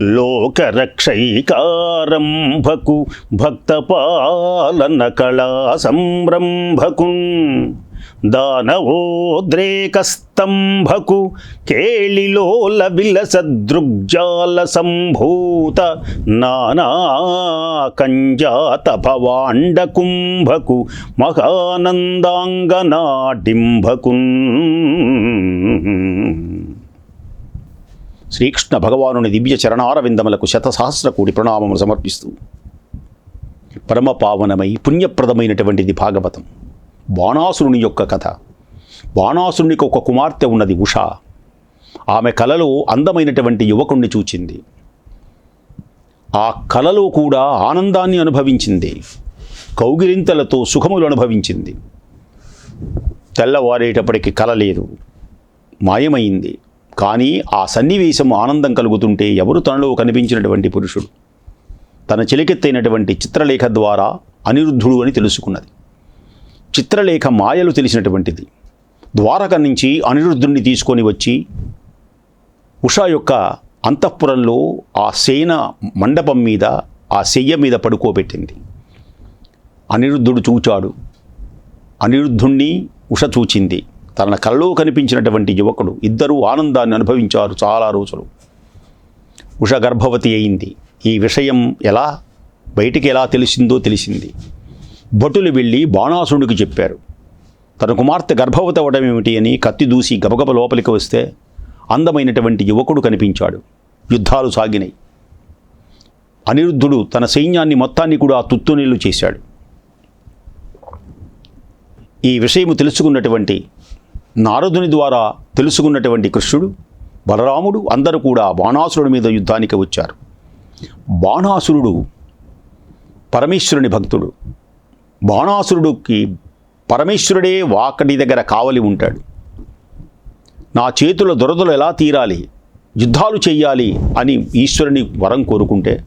లోకరక్షైకారంభకు భక్తపాలన కళా సంరంభకున్ దానవోద్రేకస్తంభకు కేళిలోల విలసదృగ్జాల సంభూత నానా కంజాత భవాండ కుంభకు మహానందాంగనాటింభకున్ శ్రీకృష్ణ భగవానుని దివ్య చరణారవిందములకు శతసహస్ర కోటి ప్రణామములు సమర్పిస్తూ పరమ పావనమై పుణ్యప్రదమైనటువంటిది భాగవతం. బాణాసురుని యొక్క కథ. బాణాసురునికి ఒక కుమార్తె ఉన్నది ఉష. ఆమె కలలో అందమైనటువంటి యువకుణ్ణి చూచింది. ఆ కలలో కూడా ఆనందాన్ని అనుభవించింది. కౌగిరింతలతో సుఖములు అనుభవించింది. తెల్లవారేటప్పటికి కల లేదు. మాయమైంది. కానీ ఆ సన్నివేశం ఆనందం కలుగుతుంటే ఎవరు తనలో కనిపించినటువంటి పురుషుడు? తన చిలికెత్తైనటువంటి చిత్రలేఖ ద్వారా అనిరుద్ధుడు అని తెలుసుకున్నది. చిత్రలేఖ మాయలు తెలిసినటువంటిది. ద్వారక నుంచి అనిరుద్ధుడిని తీసుకొని వచ్చి ఉషా యొక్క అంతఃపురంలో ఆ సేన మండపం మీద ఆ శయ్య మీద పడుకోబెట్టింది. అనిరుద్ధుడు చూచాడు. అనిరుద్ధుణ్ణి ఉష చూచింది. తన కలలో కనిపించినటువంటి యువకుడు ఇద్దరూ ఆనందాన్ని అనుభవించారు చాలా రోజులు. ఉష గర్భవతి అయింది. ఈ విషయం ఎలా బయటికి ఎలా తెలిసిందో తెలిసింది. భటులు వెళ్ళి బాణాసురుడికి చెప్పారు. తన కుమార్తె గర్భవతి అవ్వడం ఏమిటి అని కత్తి దూసి గబగబ లోపలికి వస్తే అందమైనటువంటి యువకుడు కనిపించాడు. యుద్ధాలు సాగినాయి. అనిరుద్ధుడు తన సైన్యాన్ని మొత్తాన్ని కూడా తుత్తునీళ్ళు చేశాడు. ఈ విషయము తెలుసుకున్నటువంటి నారదుని ద్వారా తెలుసుకున్నటువంటి కృష్ణుడు బలరాముడు అందరూ కూడా బాణాసురుడి మీద యుద్ధానికి వచ్చారు. బాణాసురుడు పరమేశ్వరుని భక్తుడు. బాణాసురుడికి పరమేశ్వరుడే వాకటి దగ్గర కావలి ఉంటాడు. నా చేతుల దురదలు ఎలా తీరాలి? యుద్ధాలు చేయాలి అని ఈశ్వరుని వరం కోరుకుంటే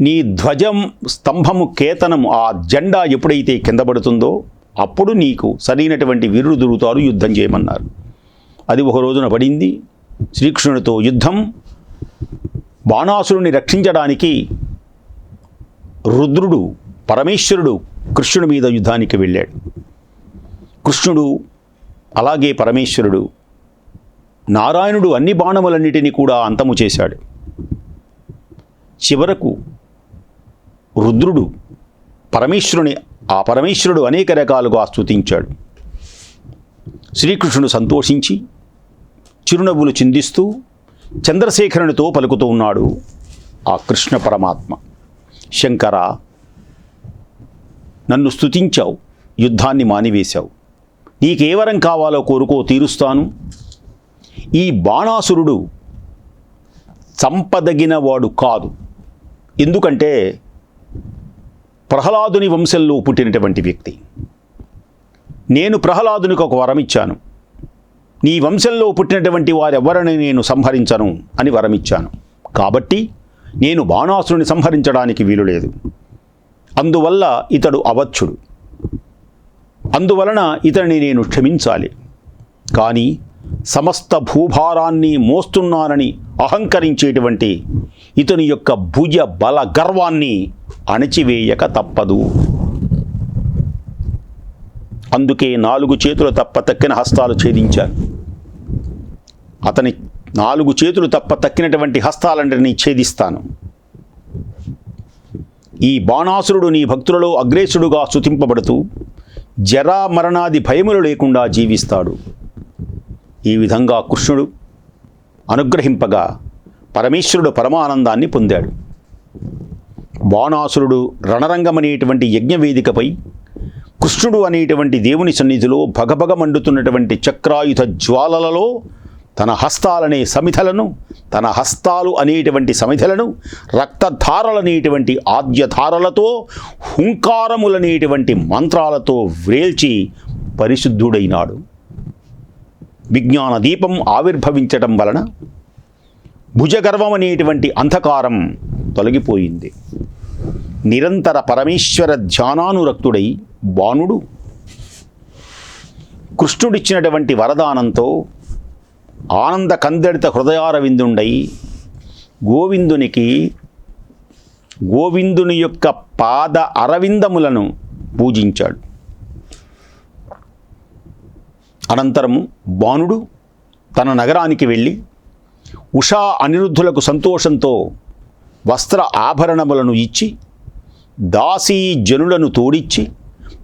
నీ ధ్వజం స్తంభము కేతనం ఆ జెండా ఎప్పుడైతే కింద పడుతుందో అప్పుడు నీకు సరైనటువంటి వీరుడు దొరుకుతారు యుద్ధం చేయమన్నారు. అది ఒక రోజున పడింది. శ్రీకృష్ణుడితో యుద్ధం. బాణాసురుని రక్షించడానికి రుద్రుడు పరమేశ్వరుడు కృష్ణుడి మీద యుద్ధానికి వెళ్ళాడు. కృష్ణుడు అలాగే పరమేశ్వరుడు నారాయణుడు అన్ని బాణములన్నిటినీ కూడా అంతము చేశాడు. చివరకు రుద్రుడు పరమేశ్వరుని ఆ పరమేశ్వరుడు అనేక రకాలుగా స్తుతించాడు. శ్రీకృష్ణుడు సంతోషించి చిరునవ్వులు చిందిస్తూ చంద్రశేఖరునితో పలుకుతూ ఉన్నాడు ఆ కృష్ణ పరమాత్మ. శంకర నన్ను స్తుతించావు యుద్ధాన్ని మానివేశావు. నీకేవరం కావాలో కోరుకో తీరుస్తాను. ఈ బాణాసురుడు చంపదగినవాడు కాదు. ఎందుకంటే ప్రహ్లాదుని వంశంలో పుట్టినటువంటి వ్యక్తి. నేను ప్రహ్లాదునికి ఒక వరం ఇచ్చాను. నీ వంశంలో పుట్టినటువంటి వారెవరిని నేను సంహరించను అని వరమిచ్చాను కాబట్టి నేను బాణాసురుని సంహరించడానికి వీలు లేదు అందువల్ల ఇతడు అవచ్చుడు. అందువలన ఇతడిని నేను క్షమించాలి. కానీ సమస్త భూభారాన్ని మోస్తున్నానని అహంకరించేటువంటి ఇతని యొక్క భుజ బల గర్వాన్ని అణచివేయక తప్పదు. అందుకే నాలుగు చేతులు తప్ప తక్కిన హస్తాలు ఛేదించారు అతని నాలుగు చేతులు తప్ప తక్కినటువంటి హస్తాలంటిని ఛేదిస్తాను. ఈ బాణాసురుడు నీ భక్తులలో అగ్రేసుడుగా స్థుతింపబడుతూ జరా మరణాది భయములు లేకుండా జీవిస్తాడు. ఈ విధంగా కృష్ణుడు అనుగ్రహింపగా పరమేశ్వరుడు పరమానందాన్ని పొందాడు. బాణాసురుడు రణరంగమనేటువంటి యజ్ఞవేదికపై కృష్ణుడు అనేటువంటి దేవుని సన్నిధిలో భగభగ మండుతున్నటువంటి చక్రాయుధ జ్వాలలలో తన హస్తాలనే సమిధలను తన హస్తాలు అనేటువంటి సమిధలను రక్తధారలనేటువంటి ఆద్యధారలతో హుంకారములనేటువంటి మంత్రాలతో వ్రేల్చి పరిశుద్ధుడైనాడు. విజ్ఞాన దీపం ఆవిర్భవించటం వలన భుజగర్వం అనేటువంటి అంధకారం తొలగిపోయింది. నిరంతర పరమేశ్వర ధ్యానానురక్తుడై బాణుడు. కృష్ణుడిచ్చినటువంటి వరదానంతో ఆనంద కందడిత హృదయారవిందుండై గోవిందునికి గోవిందుని యొక్క పాద అరవిందములను పూజించాడు. అనంతరము బాణుడు తన నగరానికి వెళ్ళి ఉషా అనిరుద్ధులకు సంతోషంతో వస్త్ర ఆభరణములను ఇచ్చి దాసీ జనులను తోడిచ్చి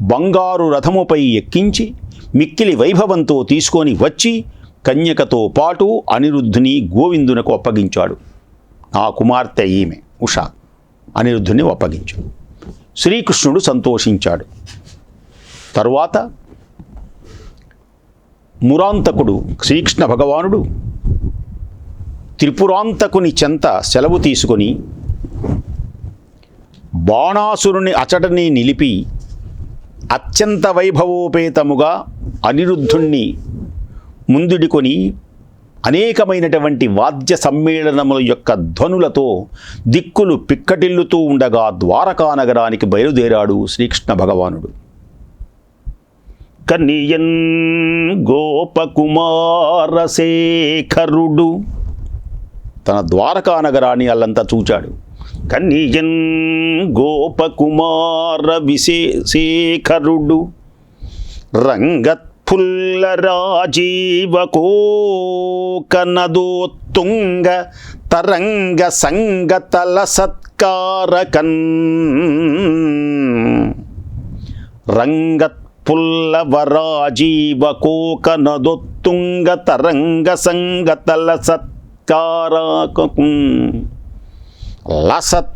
బంగారు రథముపై ఎక్కించి మిక్కిలి వైభవంతో తీసుకొని వచ్చి కన్యకతో పాటు అనిరుద్ధుని గోవిందునకు అప్పగించాడు. ఆ కుమార్తె ఈమె ఉష అనిరుద్ధుని అప్పగించు. శ్రీకృష్ణుడు సంతోషించాడు. తరువాత మురాంతకుడు శ్రీకృష్ణ భగవానుడు త్రిపురాంతకుని చెంత సెలవు తీసుకొని బాణాసురుని అచటని నిలిపి అత్యంత వైభవోపేతముగా అనిరుద్ధుణ్ణి ముందుడికొని అనేకమైనటువంటి వాద్య సమ్మేళనముల యొక్క ధ్వనులతో దిక్కులు పిక్కటిల్లుతూ ఉండగా ద్వారకా నగరానికి బయలుదేరాడు శ్రీకృష్ణ భగవానుడు. కనియన్ గోపకుమారశేఖరుడు తన ద్వారకా నగరాన్ని అల్లంతా చూచాడు. కనియన్ గోపకుమార విశేఖరుడు రంగత్ఫుల్ల రాజీవ కోకనదోత్తుంగ తరంగ సంగతల సత్కారకన్ రంగత్పుల్లవరాజీవ కోకనదొత్తుంగ తరంగ సంగతల సత్కారకం లసత్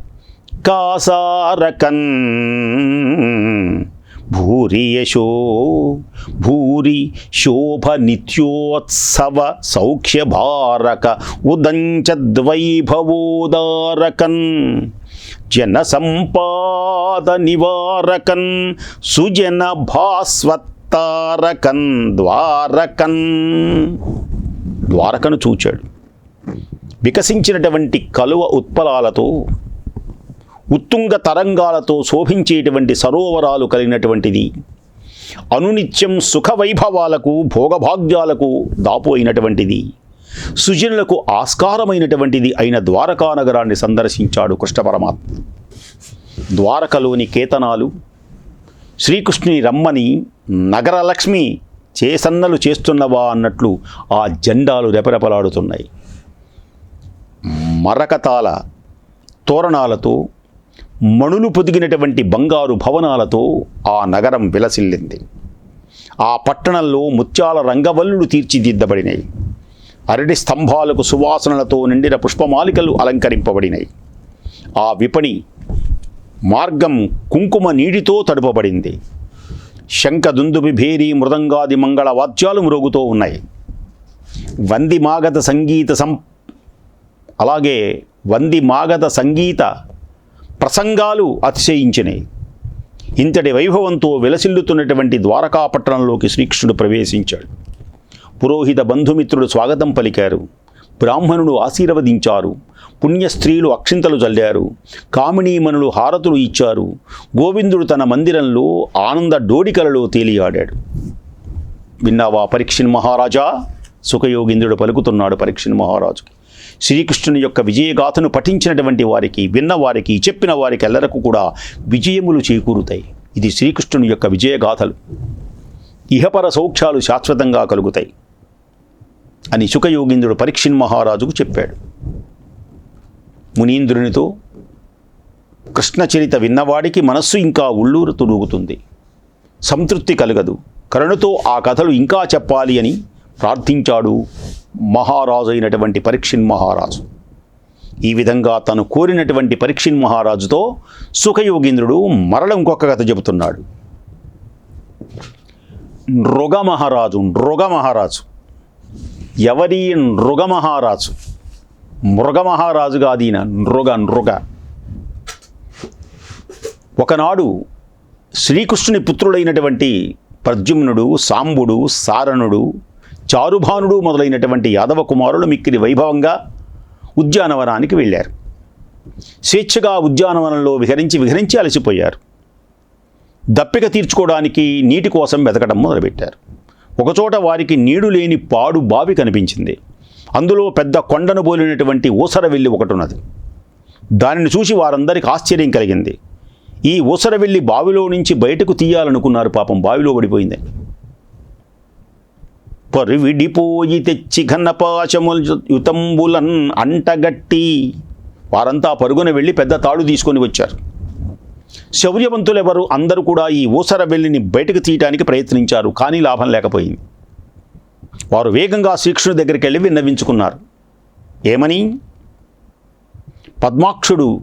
కాసారకన్. భూరి యశో భూరి శోభ నిత్యోత్సవ సౌఖ్య భారక ఉదంచద్వైభవోదారకన్. జన సంపాద నివారకన్ సుజన భాస్వత్తారకన్ ద్వారకన్. ద్వారకను చూచాడు. వికసించినటువంటి కలువ ఉత్పలాలతో ఉత్తుంగ తరంగాలతో శోభించేటువంటి సరోవరాలు కలిగినటువంటిది. అనునిత్యం సుఖవైభవాలకు భోగభాగ్యాలకు భోగభాగ్యాలకు దాపోయినటువంటిది సుజనులకు ఆస్కారమైనటువంటిది అయిన ద్వారకా నగరాన్ని సందర్శించాడు కృష్ణ పరమాత్మ. ద్వారకలోని కేతనాలు శ్రీకృష్ణుని రమ్మని నగరలక్ష్మి చేసన్నలు చేస్తున్నవా అన్నట్లు ఆ జెండాలు రెపరెపలాడుతున్నాయి. మరకతాల తోరణాలతో మణులు పొదిగినటువంటి బంగారు భవనాలతో ఆ నగరం విలసిల్లింది. ఆ పట్టణంలో ముత్యాల రంగవల్లులు తీర్చిదిద్దబడినాయి. అరటి స్తంభాలకు సువాసనలతో నిండిన పుష్పమాలికలు అలంకరింపబడినాయి. ఆ విపణి మార్గం కుంకుమ నీటితో తడుపబడింది. శంఖ దుందుబి భేరి మృదంగాది మంగళ వాద్యాలు మ్రోగుతూ ఉన్నాయి. వంది మాగత సంగీత సం అలాగే వంది మాగధ సంగీత ప్రసంగాలు అతిశయించినాయి ఇంతటి వైభవంతో విలసిల్లుతున్నటువంటి ద్వారకాపట్టణంలోకి శ్రీకృష్ణుడు ప్రవేశించాడు. పురోహిత బంధుమిత్రుడు స్వాగతం పలికారు. బ్రాహ్మణుడు ఆశీర్వదించారు. పుణ్య స్త్రీలు అక్షింతలు చల్లారు. కామినీమణులు హారతులు ఇచ్చారు. గోవిందుడు తన మందిరంలో ఆనంద డోడికలలో తేలియాడాడు. విన్నావా పరీక్షణ్ మహారాజా? సుఖయోగింద్రుడు పలుకుతున్నాడు పరీక్షణ్ మహారాజుకి. శ్రీకృష్ణుని యొక్క విజయగాథను పఠించినటువంటి వారికి విన్న వారికి చెప్పిన వారికి ఎల్లరకు కూడా విజయములు చేకూరుతాయి. ఇది శ్రీకృష్ణుని యొక్క విజయగాథలు. ఇహపర సౌఖ్యాలు శాశ్వతంగా కలుగుతాయి అని సుఖయోగింద్రుడు పరీక్షిన్ మహారాజుకు చెప్పాడు. మునీంద్రునితో కృష్ణచరిత విన్నవాడికి మనస్సు ఇంకా ఉళ్ళూరు తుడుగుతుంది. సంతృప్తి కలగదు. కరుణతో ఆ కథలు ఇంకా చెప్పాలి అని ప్రార్థించాడు మహారాజు అయినటువంటి పరీక్షిన్ మహారాజు. ఈ విధంగా తను కోరినటువంటి పరీక్షిన్ మహారాజుతో సుఖయోగీంద్రుడు మరల ఇంకొక కథ చెబుతున్నాడు. నృగ మహారాజు నృగ మహారాజు ఎవరి నృగమహారాజు మృగమహారాజు కాదు ఈయన నృగ నృగ ఒకనాడు శ్రీకృష్ణుని పుత్రుడైనటువంటి ప్రద్యుమ్నుడు సాంబుడు సారణుడు చారుభానుడు మొదలైనటువంటి యాదవ కుమారులు మిక్కిరి వైభవంగా ఉద్యానవనానికి వెళ్ళారు. స్వేచ్ఛగా ఉద్యానవనంలో విహరించి విహరించి అలసిపోయారు. దప్పిక తీర్చుకోవడానికి నీటి కోసం వెతకడం మొదలుపెట్టారు. ఒకచోట వారికి నీడు లేని పాడు బావి కనిపించింది. అందులో పెద్ద కొండను బోలినటువంటి ఊసరవెల్లి ఒకటి ఉన్నది దానిని చూసి వారందరికి ఆశ్చర్యం కలిగింది. ఈ ఊసరవెల్లి బావిలో నుంచి బయటకు తీయాలనుకున్నారు పాపం. బావిలో పడిపోయింది. పరివిడిపోయి తెచ్చి ఘన్నపాశముల యుతంబులన్ అంటగట్టి వారంతా పరుగున వెళ్ళి పెద్ద తాడు తీసుకొని వచ్చారు. శౌర్యవంతులెవరు? అందరూ కూడా ఈ ఊసర వెళ్ళిని బయటకు తీయటానికి ప్రయత్నించారు కానీ లాభం లేకపోయింది. వారు వేగంగా శ్రీకృష్ణుడి దగ్గరికి వెళ్ళి విన్నవించుకున్నారు. ఏమని? పద్మాక్షుడు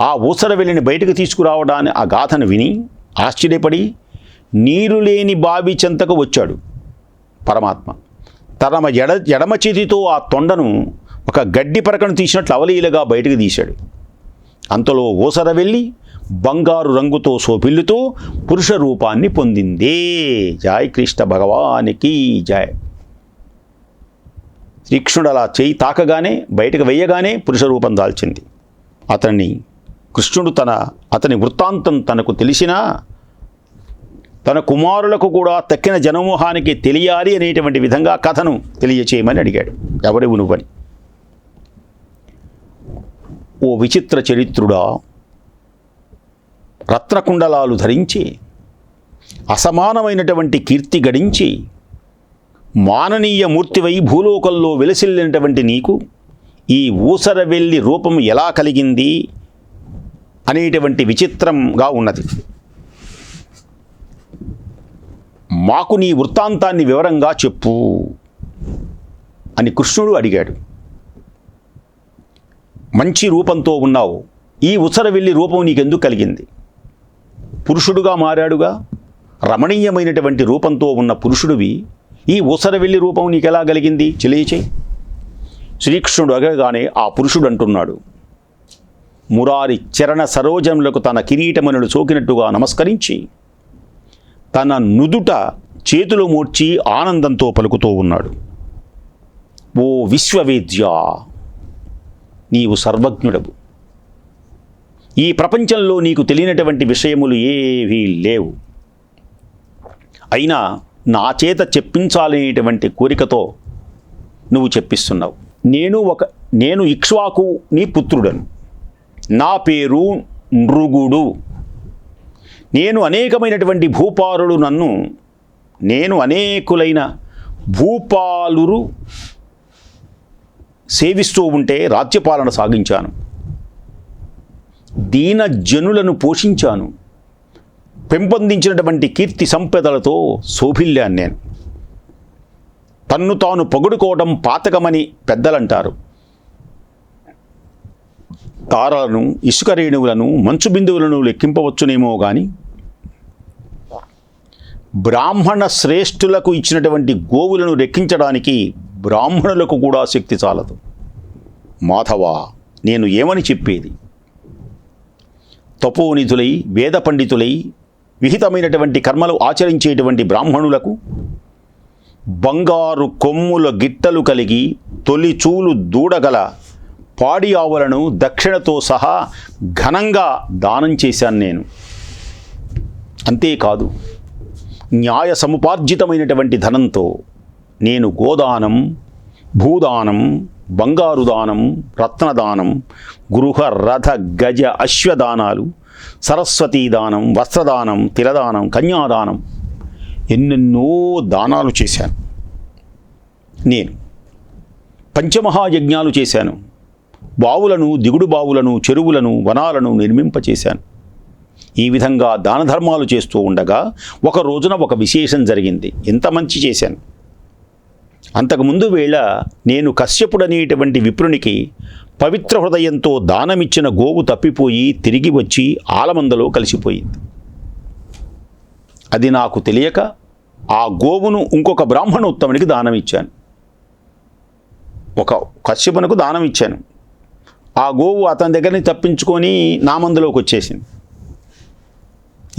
ఆ ఊసర వెళ్ళిని బయటకు తీసుకురావడాన్ని ఆ గాథను విని ఆశ్చర్యపడి నీరు లేని బావి చెంతకు వచ్చాడు. పరమాత్మ. తన ఎడ ఎడమ చేతితో ఆ తొండను ఒక గడ్డి పరకను తీసినట్లు అవలీలగా బయటకు తీశాడు. అంతలో ఊసర వెళ్ళి బంగారు రంగుతో సోపిల్లుతో పురుష రూపాన్ని పొందిందే. జాయ్ కృష్ణ భగవానికి జాయ్. శ్రీకృష్ణుడు అలా చేయి తాకగానే బయటకు వెయ్యగానే పురుష రూపం దాల్చింది. అతన్ని కృష్ణుడు తన అతని వృత్తాంతం తనకు తెలిసినా తన కుమారులకు కూడా తక్కిన జనమోహానికి తెలియాలి అనేటువంటి విధంగా కథను తెలియచేయమని అడిగాడు. ఎవరివు నువ్వని ఓ విచిత్ర చరిత్రుడా రత్నకుండలాలు ధరించి అసమానమైనటువంటి కీర్తి గడించి మాననీయ మూర్తివై భూలోకంలో వెలసిల్లినటువంటి నీకు ఈ ఊసర వెళ్ళి రూపం ఎలా కలిగింది అనేటువంటి విచిత్రంగా ఉన్నది. మాకు నీ వృత్తాంతాన్ని వివరంగా చెప్పు అని కృష్ణుడు అడిగాడు. మంచి రూపంతో ఉన్నావు. ఈ ఉసరవెల్లి రూపం నీకెందుకు కలిగింది? పురుషుడుగా మారాడుగా? రమణీయమైనటువంటి రూపంతో ఉన్న పురుషుడివి ఈ ఉసరవెల్లి రూపం నీకెలా కలిగింది? తెలియచేయి శ్రీకృష్ణుడు అగగానే ఆ పురుషుడు అంటున్నాడు మురారి చరణ సరోజములకు తన కిరీటమనులు సోకినట్టుగా నమస్కరించి తన నుదుట చేతులు మూర్చి ఆనందంతో పలుకుతూ ఉన్నాడు. ఓ విశ్వవేద్య నీవు సర్వజ్ఞుడవు. ఈ ప్రపంచంలో నీకు తెలియనటువంటి విషయములు ఏవీ లేవు. అయినా నా చేత చెప్పించాలనేటువంటి కోరికతో నువ్వు చెప్పిస్తున్నావు. నేను ఒక నేను ఇక్ష్వాకు నీ పుత్రుడను. నా పేరు నృగుడు నేను అనేకమైనటువంటి భూపాలుడు నన్ను నేను అనేకులైన భూపాలురు సేవిస్తూ ఉంటే రాజ్యపాలన సాగించాను. దీన జనులను పోషించాను. పెంపొందించినటువంటి కీర్తి సంపదలతో శోభిల్లాను నేను. తన్ను తాను పొగుడుకోవడం పాతకమని పెద్దలంటారు. తారలను ఇసుక రేణువులను మంచు బిందువులను లెక్కింపవచ్చునేమో కానీ బ్రాహ్మణ శ్రేష్ఠులకు ఇచ్చినటువంటి గోవులను రెక్కించడానికి బ్రాహ్మణులకు కూడా శక్తి చాలదు. మాధవ నేను ఏమని చెప్పేది? తపోనిధులై వేద పండితులై విహితమైనటువంటి కర్మలు ఆచరించేటువంటి బ్రాహ్మణులకు బంగారు కొమ్ముల గిట్టలు కలిగి తొలిచూలు దూడగల పాడి ఆవులను దక్షిణతో సహా ఘనంగా దానం చేశాను నేను. అంతేకాదు న్యాయ సముపార్జితమైనటువంటి ధనంతో నేను గోదానం భూదానం బంగారు దానం రత్నదానం గృహ రథ గజ అశ్వదానాలు సరస్వతీ దానం వస్త్రదానం తిలదానం కన్యాదానం ఎన్నెన్నో దానాలు చేశాను. నేను పంచమహాయజ్ఞాలు చేశాను. బావులను దిగుడు బావులను చెరువులను వనాలను నిర్మింపచేశాను. ఈ విధంగా దాన ధర్మాలు చేస్తూ ఉండగా ఒక రోజున ఒక విశేషం జరిగింది. ఎంత మంచి చేశాను. అంతకుముందు వేళ నేను కశ్యపుడనేటువంటి విప్రునికి పవిత్ర హృదయంతో దానమిచ్చిన గోవు తప్పిపోయి తిరిగి వచ్చి ఆలమందలో కలిసిపోయింది. అది నాకు తెలియక ఆ గోవును ఇంకొక బ్రాహ్మణోత్తమునికి దానం ఇచ్చాను ఒక కశ్యపునకు దానం ఇచ్చాను ఆ గోవు అతని దగ్గరని తప్పించుకొని నా మందులోకి వచ్చేసింది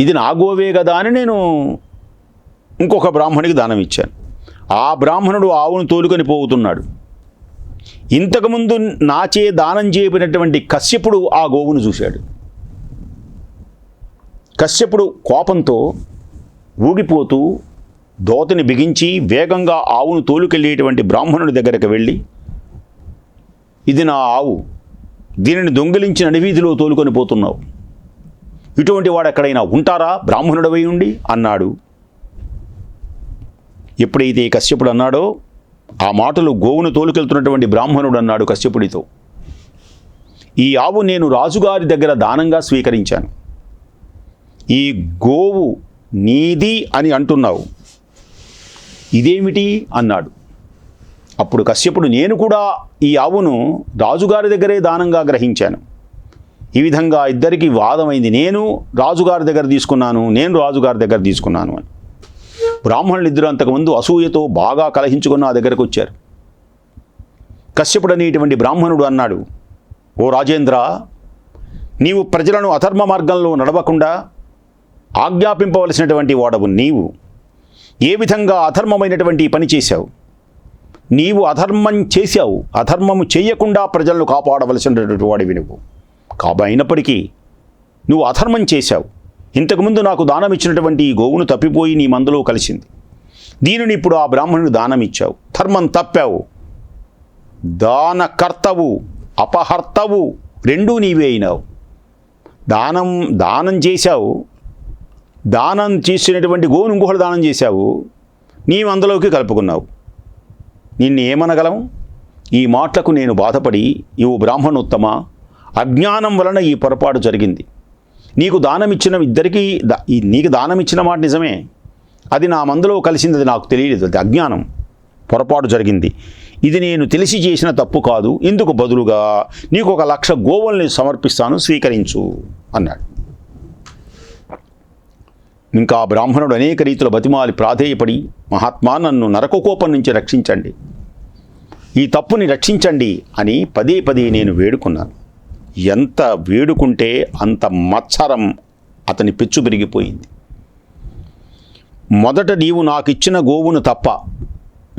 ఇది నా గోవే కదా అని నేను ఇంకొక బ్రాహ్మణికి దానం ఇచ్చాను. ఆ బ్రాహ్మణుడు ఆవును తోలుకొని పోతున్నాడు. ఇంతకుముందు నాచే దానం చేయబడినటువంటి కశ్యపుడు ఆ గోవును చూశాడు. కశ్యపుడు కోపంతో ఊగిపోతూ దోతని బిగించి వేగంగా ఆవును తోలుకెళ్ళేటువంటి బ్రాహ్మణుడి దగ్గరకు వెళ్ళి ఇది నా ఆవు దీనిని దొంగిలించి నడివీధిలో తోలుకొని పోతున్నావు. ఇటువంటి వాడు ఎక్కడైనా ఉంటారా? బ్రాహ్మణుడవై ఉండి? అన్నాడు. ఎప్పుడైతే కశ్యపుడు అన్నాడో ఆ మాటలు గోవును తోలుకెళ్తున్నటువంటి బ్రాహ్మణుడు అన్నాడు కశ్యపుడితో. ఈ ఆవు నేను రాజుగారి దగ్గర దానంగా స్వీకరించాను. ఈ గోవు నీది అని అంటున్నావు. ఇదేమిటి? అన్నాడు. అప్పుడు కశ్యపుడు నేను కూడా ఈ ఆవును రాజుగారి దగ్గరే దానంగా గ్రహించాను. ఈ విధంగా ఇద్దరికి వాదమైంది. నేను రాజుగారి దగ్గర తీసుకున్నాను నేను రాజుగారి దగ్గర తీసుకున్నాను అని. బ్రాహ్మణులు ఇద్దరు అంతకుముందు అసూయతో బాగా కలహించుకుని ఆ దగ్గరకు వచ్చారు. కశ్యపుడు అనేటువంటి బ్రాహ్మణుడు అన్నాడు ఓ రాజేంద్ర నీవు ప్రజలను అధర్మ మార్గంలో నడవకుండా ఆజ్ఞాపింపవలసినటువంటి వాడవు నీవు. ఏ విధంగా అధర్మమైనటువంటి పని చేశావు? నీవు అధర్మం చేశావు. అధర్మము చేయకుండా ప్రజలను కాపాడవలసినటువంటి వాడివి నువ్వు. కాబైనప్పటికీ నువ్వు అధర్మం చేశావు. ఇంతకుముందు నాకు దానం ఇచ్చినటువంటి ఈ గోవును తప్పిపోయి నీ మందులో కలిసింది. దీనిని ఇప్పుడు ఆ బ్రాహ్మణుడు దానం ఇచ్చావు ధర్మం తప్పావు. దానకర్తవు అపహర్తవు రెండూ నీవే అయినావు. దానం దానం చేశావు. దానం చేసినటువంటి గోవును ఇంకొకటి దానం చేశావు. నీవు అందులోకి కలుపుకున్నావు. నిన్ను ఏమనగలం ఈ మాటలకు నేను బాధపడి ఇవు బ్రాహ్మణోత్తమ? అజ్ఞానం వలన ఈ పొరపాటు జరిగింది. నీకు దానం ఇచ్చిన ఇద్దరికీ ఈ నీకు దానం ఇచ్చిన మాట నిజమే. అది నా మందులో కలిసింది అది నాకు తెలియలేదు. అది అజ్ఞానం. పొరపాటు జరిగింది. ఇది నేను తెలిసి చేసిన తప్పు కాదు. ఇందుకు బదులుగా నీకు ఒక లక్ష గోవుల్ని సమర్పిస్తాను స్వీకరించు అన్నాడు. ఇంకా బ్రాహ్మణుడు అనేక రీతిలో బతిమాలి ప్రాధేయపడి మహాత్మా నన్ను నరకకోపం నుంచి రక్షించండి. ఈ తప్పుని రక్షించండి అని పదే పదే నేను వేడుకున్నాను. ఎంత వేడుకుంటే అంత మత్సరం అతని పెచ్చు పెరిగిపోయింది మొదట నీవు నాకు ఇచ్చిన గోవును తప్ప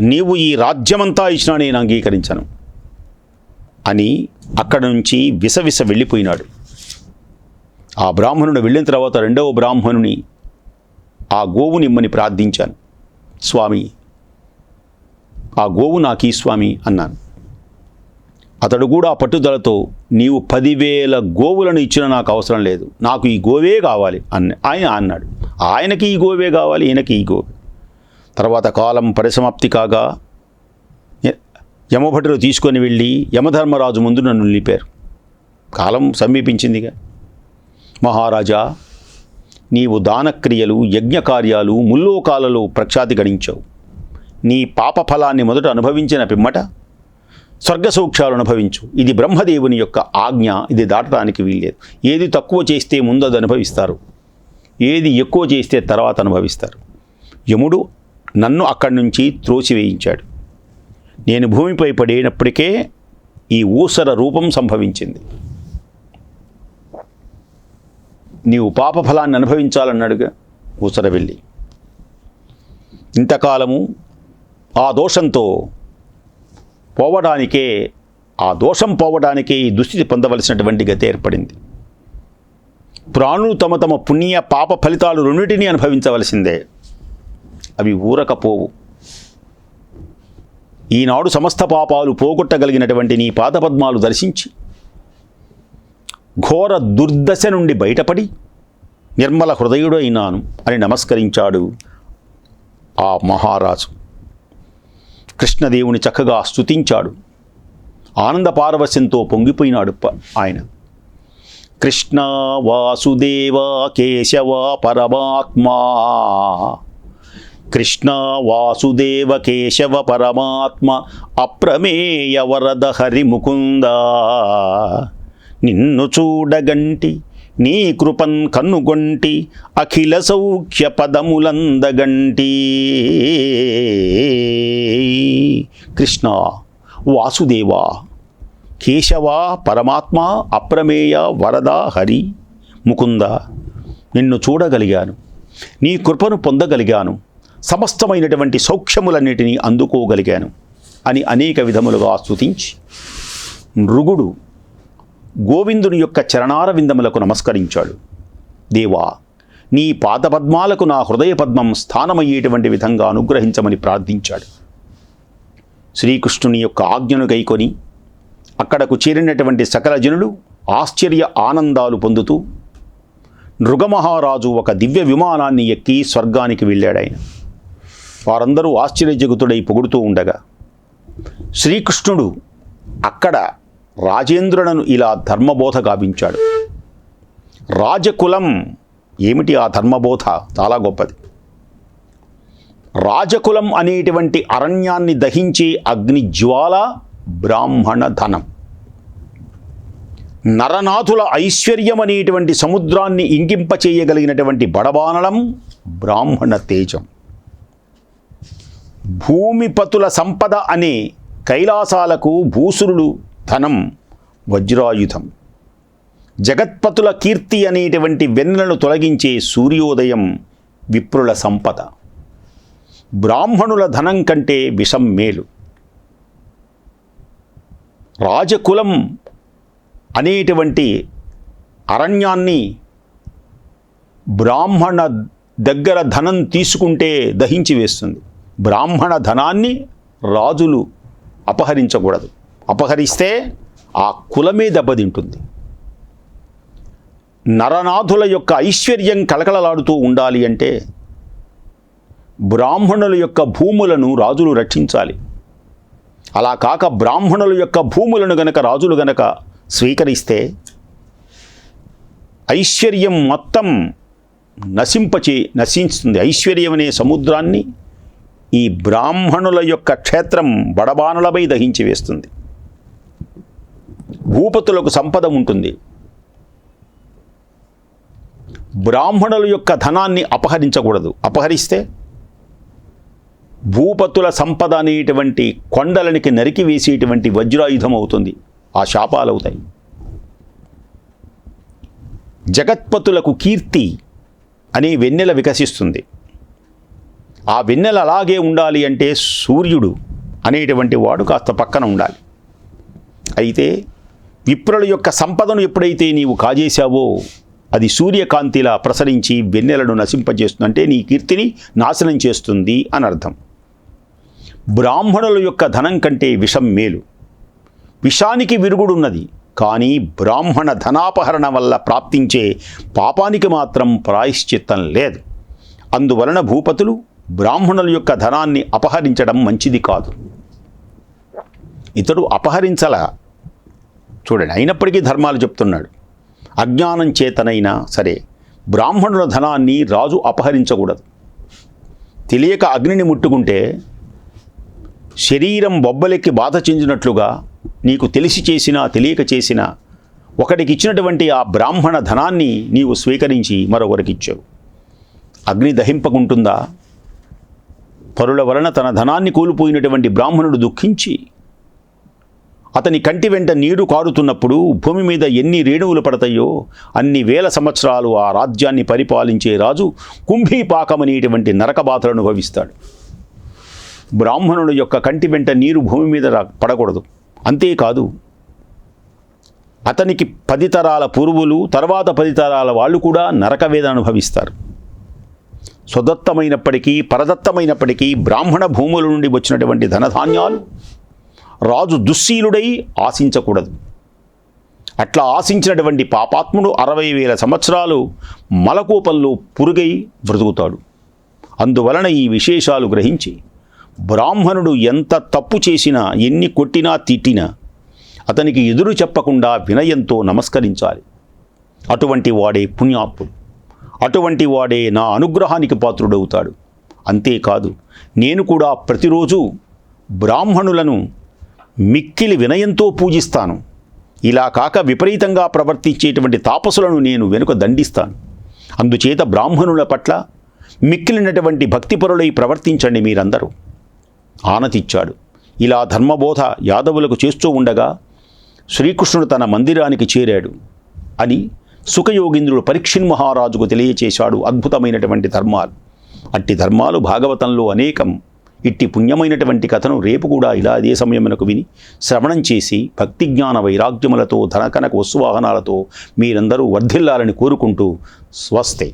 నీవు ఈ రాజ్యమంతా ఇచ్చినా నేను అంగీకరించను అని అక్కడ నుంచి విసవిస వెళ్ళిపోయినాడు. ఆ బ్రాహ్మణుడు వెళ్ళిన తర్వాత రెండవ బ్రాహ్మణుని ఆ గోవునిమ్మని ప్రార్థించాను. స్వామి ఆ గోవు నాకీ స్వామి అన్నాను. అతడు కూడా పట్టుదలతో నీవు పదివేల గోవులను ఇచ్చిన నాకు అవసరం లేదు. నాకు ఈ గోవే కావాలి అన్న ఆయన అన్నాడు. ఆయనకి ఈ గోవే కావాలి ఈయనకి ఈ గోవే. తర్వాత కాలం పరిసమాప్తి కాగా యమభటులు తీసుకొని వెళ్ళి యమధర్మరాజు ముందు నన్ను నిలిపారు. కాలం సమీపించిందిగా. మహారాజా నీవు దానక్రియలు యజ్ఞకార్యాలు ముల్లోకాలలో ప్రఖ్యాతి గడించావు. నీ పాప ఫలాన్ని మొదట అనుభవించిన పిమ్మట స్వర్గ సౌఖ్యాలు అనుభవించు. ఇది బ్రహ్మదేవుని యొక్క ఆజ్ఞ ఇది దాటడానికి వీల్లేదు. ఏది తక్కువ చేస్తే ముందు అది అనుభవిస్తారు. ఏది ఎక్కువ చేస్తే తర్వాత అనుభవిస్తారు. యముడు నన్ను అక్కడి నుంచి త్రోసివేయించాడు. నేను భూమిపై పడినప్పటికే ఈ ఊసర రూపం సంభవించింది. నీవు పాప ఫలాన్ని అనుభవించాలన్నాడుగా ఊసర వెళ్ళి. ఇంతకాలము ఆ దోషంతో పోవడానికే ఆ దోషం పోవడానికే ఈ దుస్థితి పొందవలసినటువంటి గతి ఏర్పడింది. ప్రాణులు తమ తమ పుణ్య పాప ఫలితాలు రెండింటినీ అనుభవించవలసిందే. అవి ఊరకపోవు. ఈనాడు సమస్త పాపాలు పోగొట్టగలిగినటువంటి నీ పాదపద్మాలు దర్శించి ఘోర దుర్దశ నుండి బయటపడి నిర్మల హృదయుడైనాను అని నమస్కరించాడు ఆ మహారాజు. కృష్ణదేవుని చక్కగా స్తుతించాడు. ఆనంద పారవశ్యంతో పొంగిపోయినాడు ప- ఆయన. కృష్ణ వాసుదేవ కేశవ పరమాత్మా. కృష్ణ వాసుదేవ కేశవ పరమాత్మ అప్రమేయ వరద హరి ముకుంద నిన్ను చూడగంటి నీ కృపన్ కన్నుగొంటి అఖిల సౌఖ్య పదములందగంటి. కృష్ణ వాసుదేవా కేశవ పరమాత్మ అప్రమేయ వరద హరి ముకుంద నిన్ను చూడగలిగాను. నీ కృపను పొందగలిగాను. సమస్తమైనటువంటి సౌఖ్యములన్నిటినీ అందుకోగలిగాను అని అనేక విధములుగా స్తుతించి మృగుడు గోవిందుని యొక్క చరణార విందములకు నమస్కరించాడు. దేవా నీ పాదపద్మాలకు నా హృదయ పద్మం స్థానమయ్యేటువంటి విధంగా అనుగ్రహించమని ప్రార్థించాడు. శ్రీకృష్ణుని యొక్క ఆజ్ఞను గైకొని అక్కడకు చేరినటువంటి సకల జనులు ఆశ్చర్య ఆనందాలు పొందుతూ నృగమహారాజు ఒక దివ్య విమానాన్ని ఎక్కి స్వర్గానికి వెళ్ళాడాయన వారందరూ ఆశ్చర్యజగుతుడై పొగుడుతూ ఉండగా శ్రీకృష్ణుడు అక్కడ రాజేంద్రులను ఇలా ధర్మబోధ గావించాడు. రాజకులం ఏమిటి ఆ ధర్మబోధ? చాలా గొప్పది. రాజకులం అనేటువంటి అరణ్యాన్ని దహించే అగ్ని జ్వాల బ్రాహ్మణ ధనం. నరనాథుల ఐశ్వర్యం అనేటువంటి సముద్రాన్ని ఇంకింపచేయగలిగినటువంటి బడబానలం బ్రాహ్మణ తేజం. భూమిపతుల సంపద అనే కైలాసాలకు భూసురుడు ధనం వజ్రాయుధం. జగత్పతుల కీర్తి అనేటువంటి వెన్నెలను తొలగించే సూర్యోదయం విప్రుల సంపద. బ్రాహ్మణుల ధనం కంటే విషం మేలు. రాజకులం అనేటువంటి అరణ్యాన్ని బ్రాహ్మణ దగ్గర ధనం తీసుకుంటే దహించి వేస్తుంది. బ్రాహ్మణ ధనాన్ని రాజులు అపహరించకూడదు. అపహరిస్తే ఆ కులమే దెబ్బతింటుంది. నరనాథుల యొక్క ఐశ్వర్యం కలకలలాడుతూ ఉండాలి అంటే బ్రాహ్మణుల యొక్క భూములను రాజులు రక్షించాలి. అలా కాక బ్రాహ్మణుల యొక్క భూములను గనక రాజులు గనక స్వీకరిస్తే ఐశ్వర్యం మొత్తం నశింపచే నశిస్తుంది ఐశ్వర్యం అనే సముద్రాన్ని ఈ బ్రాహ్మణుల యొక్క క్షేత్రం బడబానులపై దహించి వేస్తుంది. భూపతులకు సంపద ఉంటుంది. బ్రాహ్మణుల యొక్క ధనాన్ని అపహరించకూడదు. అపహరిస్తే భూపతుల సంపద అనేటువంటి కొండలనికి నరికి వేసేటువంటి వజ్రాయుధం అవుతుంది. ఆ శాపాలు అవుతాయి జగత్పతులకు కీర్తి అనే వెన్నెల వికసిస్తుంది. ఆ వెన్నెల అలాగే ఉండాలి అంటే సూర్యుడు అనేటువంటి వాడు కాస్త పక్కన ఉండాలి. అయితే విప్రుల యొక్క సంపదను ఎప్పుడైతే నీవు కాజేశావో అది సూర్యకాంతిలా ప్రసరించి వెన్నెలను నశింపజేస్తుంది అంటే నీ కీర్తిని నాశనం చేస్తుంది అని అర్థం. బ్రాహ్మణుల యొక్క ధనం కంటే విషం మేలు. విషానికి విరుగుడున్నది కానీ బ్రాహ్మణ ధనాపహరణ వల్ల ప్రాప్తించే పాపానికి మాత్రం ప్రాయశ్చిత్తం లేదు. అందువలన భూపతులు బ్రాహ్మణుల యొక్క ధనాన్ని అపహరించడం మంచిది కాదు. ఇతడు అపహరించల చూడండి అయినప్పటికీ ధర్మాలు చెప్తున్నాడు. అజ్ఞానం చేతనైనా సరే బ్రాహ్మణుల ధనాన్ని రాజు అపహరించకూడదు. తెలియక అగ్నిని ముట్టుకుంటే శరీరం బొబ్బలెక్కి బాధ చెందినట్లుగా నీకు తెలిసి చేసినా తెలియక చేసినా ఒకడికి ఇచ్చినటువంటి ఆ బ్రాహ్మణ ధనాన్ని నీవు స్వీకరించి మరొకరికి ఇచ్చావు అగ్ని దహింపకుంటుందా? పరుల వలన తన ధనాన్ని కోల్పోయినటువంటి బ్రాహ్మణుడు దుఃఖించి అతని కంటి వెంట నీరు కారుతున్నప్పుడు భూమి మీద ఎన్ని రేణువులు పడతాయో అన్ని వేల సంవత్సరాలు ఆ రాజ్యాన్ని పరిపాలించే రాజు కుంభీపాకమనేటువంటి నరక బాధలను అనుభవిస్తాడు. బ్రాహ్మణుడు యొక్క కంటి వెంట నీరు భూమి మీద పడకూడదు. అంతేకాదు అతనికి పది తరాల పూర్వులు తర్వాత పది తరాల వాళ్ళు కూడా నరకవేద అనుభవిస్తారు. స్వదత్తమైనప్పటికీ పరదత్తమైనప్పటికీ బ్రాహ్మణ భూముల నుండి వచ్చినటువంటి ధనధాన్యాలు రాజు దుశ్శీలుడై ఆశించకూడదు. అట్లా ఆశించినటువంటి పాపాత్ముడు అరవై వేల సంవత్సరాలు మలకూపంలో పురుగై బ్రతుకుతాడు. అందువలన ఈ విశేషాలు గ్రహించి బ్రాహ్మణుడు ఎంత తప్పు చేసినా ఎన్ని కొట్టినా తిట్టినా అతనికి ఎదురు చెప్పకుండా వినయంతో నమస్కరించాలి. అటువంటి వాడే పుణ్యాత్ముడు. అటువంటి వాడే నా అనుగ్రహానికి పాత్రుడవుతాడు. అంతేకాదు నేను కూడా ప్రతిరోజు బ్రాహ్మణులను మిక్కిలి వినయంతో పూజిస్తాను. ఇలా కాక విపరీతంగా ప్రవర్తించేటువంటి తాపసులను నేను వెనుక దండిస్తాను. అందుచేత బ్రాహ్మణుల పట్ల మిక్కిలినటువంటి భక్తిపరులై ప్రవర్తించండి మీరందరూ. ఆనతిచ్చాడు. ఇలా ధర్మబోధ యాదవులకు చేస్తూ ఉండగా శ్రీకృష్ణుడు తన మందిరానికి చేరాడు. అని సుఖయోగీంద్రుడు పరీక్షిన్ మహారాజుకు తెలియచేశాడు అద్భుతమైనటువంటి ధర్మాలు. అట్టి ధర్మాలు భాగవతంలో అనేకం. ఇట్టి పుణ్యమైనటువంటి కథను రేపు కూడా ఇలా అదే సమయమునకు విని శ్రవణం చేసి భక్తి జ్ఞాన వైరాగ్యములతో ధనకనక వస్తువాహనాలతో మీరందరూ వర్ధిల్లాలని కోరుకుంటూ స్వస్తే.